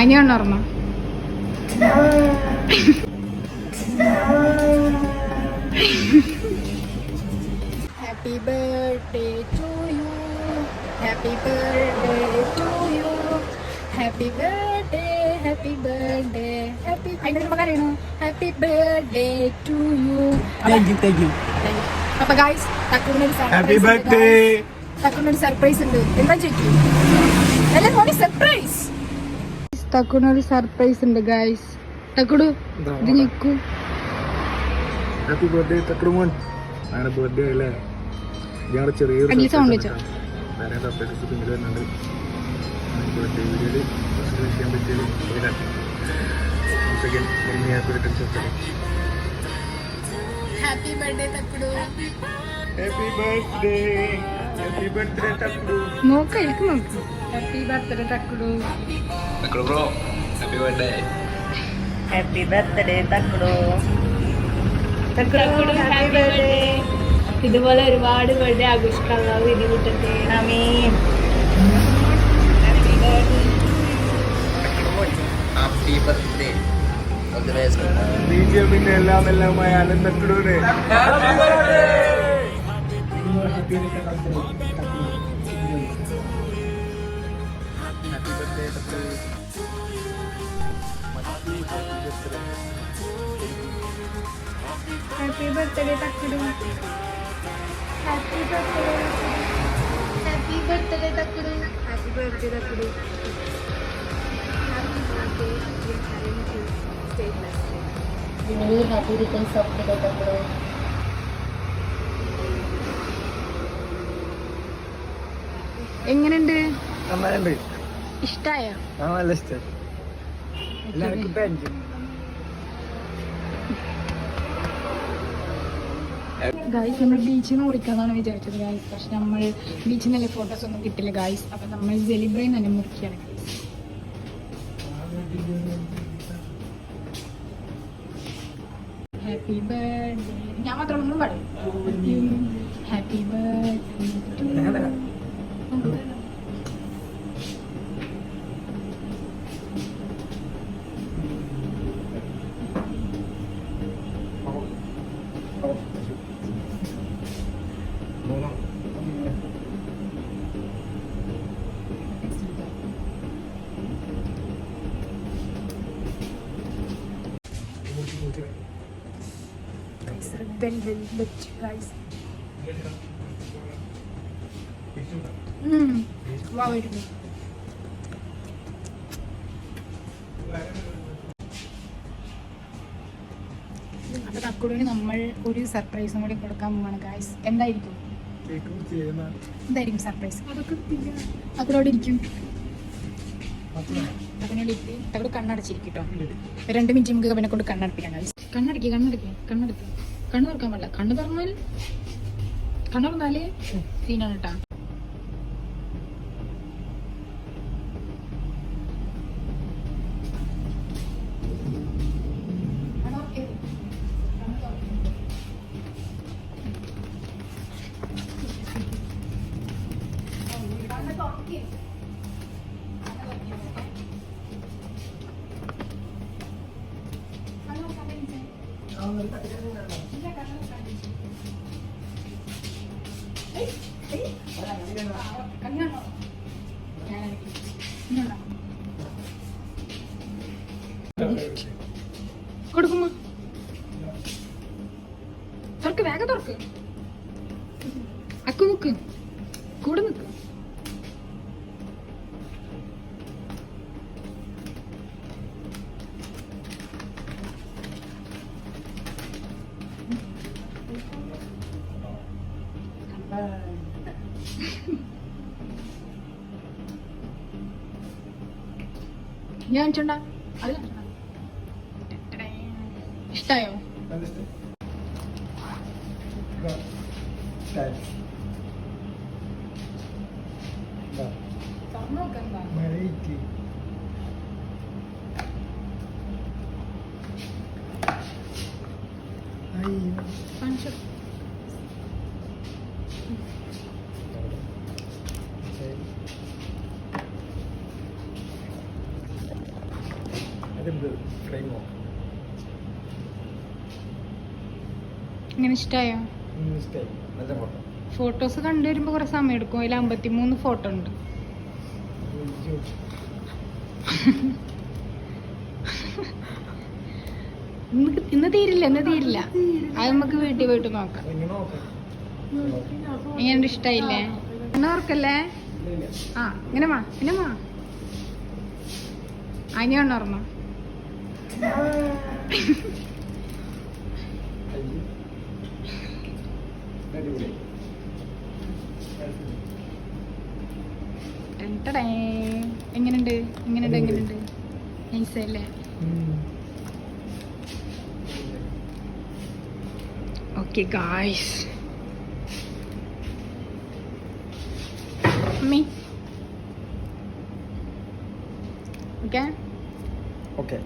അതിനെ ഓർമ്മ? Happy birthday to you happy birthday to you happy birthday happy birthday happy അറിയണോ? Happy birthday to you thank you thank you അപ്പൊ guys surprise happy birthday തക്കുവിനൊരു surprise ഉണ്ട്. എന്താ ചേച്ചി? അല്ല മോനെ സർപ്രൈസ് തക്കുവിനൊരു സർപ്രൈസ് ഉണ്ട് ഗായ്സ് തക്കുടു ഇത് നിൽക്കൂ ഹാപ്പി ബർത്ത്ഡേ തക്കടുമോൻ അങ്ങനെ ബർത്ത്ഡേ അല്ലേ ഞങ്ങളുടെ ചെറിയൊരു സൗണ്ട് വെച്ചോ? വേറെ സർപ്രൈസ് പിന്നീട് വരുന്നുണ്ട്. ബർത്ത്ഡേ വീഡിയോയിൽ ചെയ്യാൻ പറ്റിയത് second happy returns happy birthday Thakkudu. Happy birthday happy birthday Thakkudu. നോക്ക എനിക്ക് നോക്കാം. Happy birthday Thakkudu. Thakkadu bro. Happy birthday happy birthday Thakkadu. Thakkadu happy birthday ഇതുപോലെ ഒരുപാട് ബർത്ത്ഡേ ആഘോഷിക്കാനുള്ള വിധി കിട്ടട്ടെ. ആമീൻ ഹാപ്പി ബർത്ത്ഡേ ബിജെപിന്റെ എല്ലാം എല്ലാമായ അനന്തക്കടൂര് happy birthday Thakkudu happy birthday happy birthday Thakkudu happy birthday Thakkudu happy birthday very happy returns of the day Thakkadu എങ്ങനെയുണ്ട്? നന്നായിട്ടുണ്ട്. ഇഷ്ടായോ? ആ നല്ല ഇഷ്ടം. എല്ലാവർക്കും താങ്ക് ഗായ്സ് നമ്മൾ ബീച്ചിൽ നിന്ന് മുറിക്കാന്നാണ് വിചാരിച്ചത് ഗായ്സ് പക്ഷെ നമ്മൾ ബീച്ചിൽ നിന്നല്ലേ ഫോട്ടോസ് ഒന്നും കിട്ടില്ല ഗായ്സ് അപ്പൊ നമ്മൾ ജെലിബ്രൈൻ തന്നെ മുറിക്കുകയാണ് ഹാപ്പി ബർത്ത്ഡേ ഞാൻ മാത്രം ഒന്നും പറയും ഹാപ്പി ബർത്ത്ഡേ ഗായ്സ് വാ വരുന്നു അപ്പൊ തക്കുടിന് നമ്മൾ ഒരു സർപ്രൈസും കൂടി കൊടുക്കാൻ പോവാണ് ഗായ്സ് എന്തായിരിക്കും? എന്തായിരിക്കും സർപ്രൈസ് അതിനോട് ഇരിക്കും അതിനോട് ഇരിക്കും തവിടെ കണ്ണടച്ചിരിക്കും കേട്ടോ രണ്ട് മിനിറ്റ് നമുക്ക് അവനെ കൊണ്ട് കണ്ണടപ്പിക്കാൻ കണ്ണടക്കി കണ്ണടക്കി കണ്ണടക്കി കണ്ണു തുറക്കാൻ പാടില്ല. കണ്ണു തുറന്നാൽ കണ്ണു തുറന്നാലേ സീനാണ് കേട്ടാ കൊടുക്കുമ്പോ തുറക്ക് വേഗം തുറക്ക്. അക്കു നിക്ക്. കൂടെ നിക്ക്. ഞാൻ കാണിച്ചോണ്ടാ അത്. ഇഷ്ടായോ? തുറന്നു നോക്കണ്ടാ കാണിച്ചോ ഫ്രെയിം ഫ്രെയിമോ ഇങ്ങനെ ഇഷ്ടമായോ ഇഷ്ടമായി നല്ല ഫോട്ടോ ഫോട്ടോസ് കണ്ടുവരുമ്പോ കുറേ സമയം എടുക്കും. അതിൽ അമ്പത്തിമൂന്ന് ഫോട്ടോ ഉണ്ട്. ഇന്ന് ഇന്ന് തീരില്ല ഇന്ന് തീരില്ല. അത് നമുക്ക് വീട്ടിൽ പോയിട്ട് നോക്കാം. ഇങ്ങനെ നോക്കാം. എങ്ങനെ ഇഷ്ടായില്ലേ? എന്നാ ഓർക്കല്ലേ ആ ഇങ്ങനെ വാ ഇങ്ങനെ വാ. അനി അടിപൊളി ടടേ. എങ്ങനെയുണ്ട് എങ്ങനെയുണ്ട് നൈസല്ലേ? ഓക്കെ ഗായ്സ് അമ്മി. Okay okay.